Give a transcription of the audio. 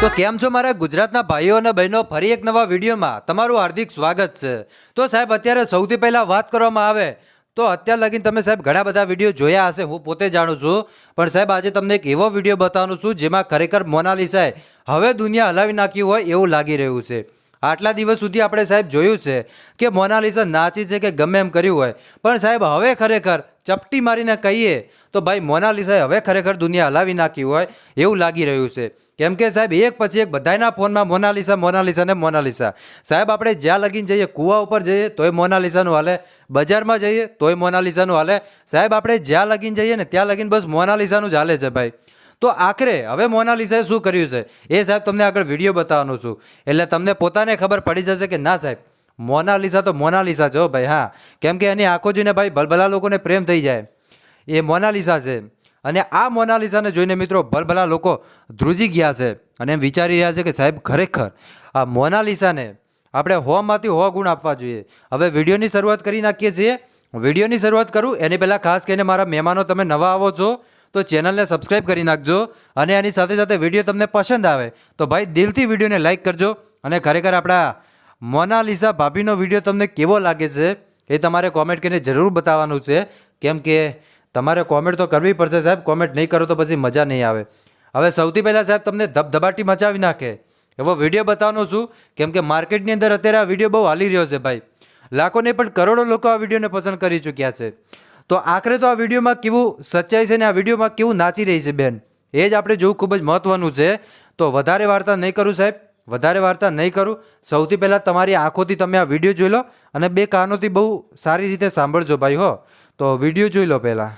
તો કેમ છો મારા ગુજરાતના ભાઈઓ અને બહેનો? ફરી એક નવા વિડીયોમાં તમારું હાર્દિક સ્વાગત છે. તો સાહેબ, અત્યારે સૌથી પહેલાં વાત કરવામાં આવે તો અત્યાર લગીને તમે સાહેબ ઘણા બધા વીડિયો જોયા હશે, હું પોતે જાણું છું. પણ સાહેબ, આજે તમને એક એવો વીડિયો બતાવવાનું છું જેમાં ખરેખર મોનાલિસાએ હવે દુનિયા હલાવી નાખી હોય એવું લાગી રહ્યું છે. આટલા દિવસ સુધી આપણે સાહેબ જોયું છે કે મોનાલિસા નાચી છે કે ગમે એમ કર્યું હોય. પણ સાહેબ, હવે ખરેખર ચપટી મારીને કહીએ, તો ભાઈ મોનાલિસાએ હવે ખરેખર દુનિયા હલાવી નાખી હોય એવું લાગી રહ્યું છે. કેમ કે સાહેબ, એક પછી એક બધાના ફોનમાં મોનાલિસા મોનાલિસા ને મોનાલિસા સાહેબ, આપણે જ્યાં લગીને જઈએ, કૂવા ઉપર જઈએ, તોય મોનાલિસાનું હાલે. બજારમાં જઈએ, તોય મોનાલિસાનું હાલે. સાહેબ, આપણે જ્યાં લગીને જઈએ ને, ત્યાં લગીને બસ મોનાલિસાનું જ હાલે છે ભાઈ. તો આખરે, હવે મોનાલિસાએ શું કર્યું છે? એ સાહેબ, તમને આગળ વીડિયો બતાવવાનો છું. એટલે તમને પોતાને ખબર પડી જશે કે ના સાહેબ મોનાલિસા તો મોનાલિસા છે ભાઈ, હા. કેમ કે એની આંખો જોઈને ભાઈ ભલભલા લોકોને પ્રેમ થઈ જાય. એ મોનાલિસા છે. અને આ મોનાલિસાને જોઈને મિત્રો ભલભલા લોકો ધ્રુજી ગયા છે અને એમ વિચારી રહ્યા છે કે સાહેબ, ખરેખર આ મોનાલિસાને આપણે હોમાંથી હો ગુણ આપવા જોઈએ. હવે વિડીયોની શરૂઆત કરી નાખીએ છીએ. વિડીયોની શરૂઆત કરું. એની પહેલાં ખાસ કરીને મારા મહેમાનો તમે નવા આવો છો, તો ચેનલને સબસ્ક્રાઈબ કરી નાખજો અને એની સાથે સાથે વીડિયો તમને પસંદ આવે, તો ભાઈ દિલથી વિડીયોને લાઈક કરજો અને ખરેખર આપણા મોનાલિસા ભાભીનો વીડિયો તમને કેવો લાગે છે એ તમારે કોમેન્ટ કરીને જરૂર બતાવવાનું છે. કેમ કે તમારે કોમેન્ટ તો કરવી પડશે સાહેબ કોમેન્ટ નહીં કરો તો પછી મજા નહીં આવે. હવે સૌથી પહેલાં સાહેબ તમને ધબધબાટી મચાવી નાખે. એવો વીડિયો બતાવવાનો છું, કેમ કે માર્કેટની અંદર અત્યારે આ વીડિયો બહુ હાલી રહ્યો છે ભાઈ. લાખોને પણ કરોડો લોકો આ વિડીયોને પસંદ કરી ચૂક્યા છે. તો આખરે તો આ વિડીયોમાં કેવું સચ્ચાઈ છે ને આ વિડીયોમાં કેવું નાચી રહી છે બેન? એ જ આપણે જોવું ખૂબ જ મહત્વનું છે. તો વધારે વાર્તા નહીં કરું સાહેબ. વધારે વાર્તા નહીં કરું. સૌથી પહેલાં તમારી આંખોથી તમે આ વીડિયો જોઈ લો અને બે કાનોથી બહુ સારી રીતે સાંભળજો ભાઈ હો. તો વીડિયો જોઈ લો પહેલાં.